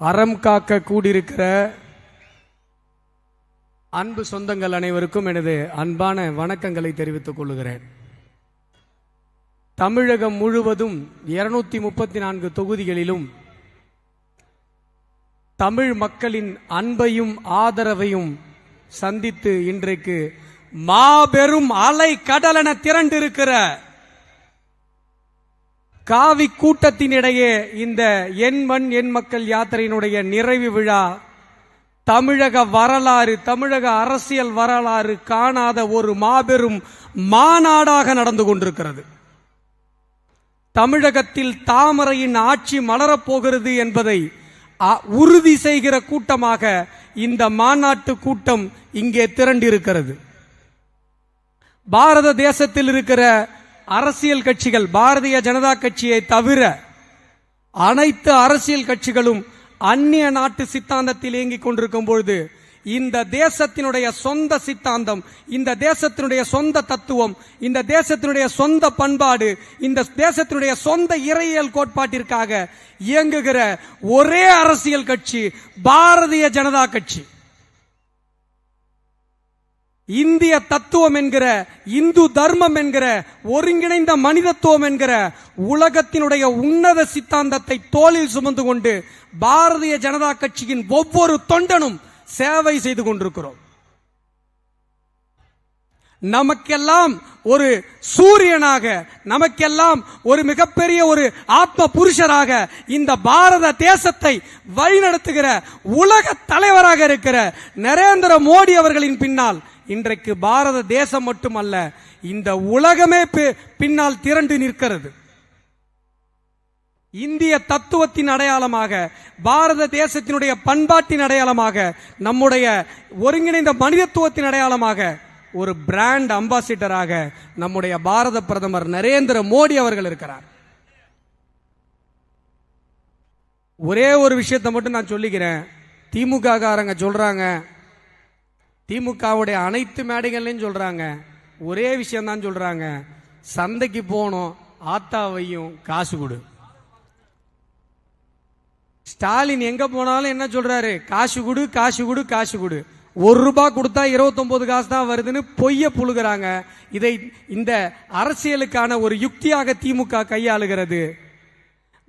அறம் காக்க கூடியிருக்கிற அன்பு சொந்தங்கள் அனைவருக்கும் எனது அன்பான வணக்கங்களை தெரிவித்துக் கொள்கிறேன். தமிழகம் முழுவதும் இருநூத்தி முப்பத்தி நான்கு தொகுதிகளிலும் தமிழ் மக்களின் அன்பையும் ஆதரவையும் சந்தித்து இன்றைக்கு மாபெரும் அலை கடலென திரண்டிருக்கிற காவி கூட்டத்தினிடையே இந்த என் மண் என் மக்கள் யாத்திரையினுடைய நிறைவு விழா தமிழக வரலாறு தமிழக அரசியல் வரலாறு காணாத ஒரு மாபெரும் மாநாடாக நடந்து கொண்டிருக்கிறது. தமிழகத்தில் தாமரையின் ஆட்சி மலரப்போகிறது என்பதை அ- உறுதி செய்கிற கூட்டமாக இந்த மாநாட்டு கூட்டம் இங்கே திரண்டிருக்கிறது. பாரத தேசத்தில் இருக்கிற அரசியல் கட்சிகள் பாரதிய ஜனதா கட்சியை தவிர அனைத்து அரசியல் கட்சிகளும் அந்நிய நாட்டு சித்தாந்தத்தில் இயங்கிக் கொண்டிருக்கும் பொழுது இந்த தேசத்தினுடைய சொந்த சித்தாந்தம் இந்த தேசத்தினுடைய சொந்த தத்துவம் இந்த தேசத்தினுடைய சொந்த பண்பாடு இந்த தேசத்தினுடைய சொந்த இறையியல் கோட்பாட்டிற்காக இயங்குகிற ஒரே அரசியல் கட்சி பாரதிய ஜனதா கட்சி. இந்திய தத்துவம் என்கிற இந்து தர்மம் என்கிற ஒருங்கிணைந்த மனிதத்துவம் என்கிற உலகத்தினுடைய உன்னத சித்தாந்தத்தை தோளில் சுமந்து கொண்டு பாரதிய ஜனதா கட்சியின் ஒவ்வொரு தொண்டனும் சேவை செய்து கொண்டிருக்கிறோம். நமக்கெல்லாம் ஒரு சூரியனாக நமக்கெல்லாம் ஒரு மிகப்பெரிய ஒரு ஆத்ம புருஷராக இந்த பாரத தேசத்தை வழிநடத்துகிற உலக தலைவராக இருக்கிற நரேந்திர மோடி அவர்களின் பின்னால் இன்றைக்கு பாரத தேசம் மட்டுமல்ல இந்த உலகமே பி- பின்னால் திரண்டு நிற்கிறது. இந்திய தத்துவத்தின் அடையாளமாக பாரத தேசத்தினுடைய பண்பாட்டின் அடையாளமாக நம்முடைய ஒருங்கிணைந்த மனிதத்துவத்தின் அடையாளமாக ஒரு பிராண்ட் அம்பாசிடராக நம்முடைய பாரத பிரதமர் நரேந்திர மோடி அவர்கள் இருக்கிறார். ஒரே ஒரு விஷயத்தை மட்டும் நான் சொல்லிக்கிறேன். திமுக காரங்க சொல்றாங்க திமுகவுடைய அனைத்து மேடைகள்லையும் சொல்றாங்க. ஒரே விஷயந்தான் சொல்கிறாங்க சொல்றாங்க. சந்தைக்கு போகணும் ஆத்தாவையும் காசு கொடு. ஸ்டாலின் எங்க போனாலும் என்ன சொல்றாரு? காசு கொடு காசு கொடு காசு கொடு. ஒரு ரூபாய் கொடுத்தா 29 காசு தான் வருதுன்னு பொய்ய புழுகிறாங்க. இதை இந்த அரசியலுக்கான ஒரு யுக்தியாக திமுக கையாளுகிறது.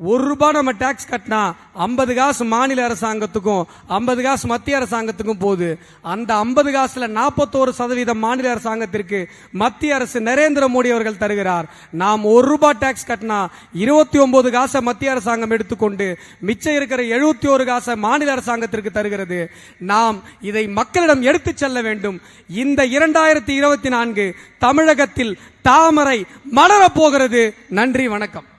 ஒரு ரூபாய் நம்ம டாக்ஸ் கட்டினா ஐம்பது காசு மாநில அரசாங்கத்துக்கும் ஐம்பது காசு மத்திய அரசாங்கத்துக்கும் போகுது. அந்த ஐம்பது காசுல நாற்பத்தோரு சதவீதம் மாநில அரசாங்கத்திற்கு மத்திய அரசு நரேந்திர மோடி அவர்கள் தருகிறார். நாம் ஒரு ரூபாய் டாக்ஸ் கட்டினா இருபத்தி ஒன்பது காசை மத்திய அரசாங்கம் எடுத்துக்கொண்டு மிச்சம் இருக்கிற எழுபத்தி ஒரு காசை மாநில அரசாங்கத்திற்கு தருகிறது. நாம் இதை மக்களிடம் எடுத்துச் செல்ல வேண்டும். இந்த இரண்டாயிரத்தி இருபத்தி நான்கு தமிழகத்தில் தாமரை மலரப் போகிறது. நன்றி வணக்கம்.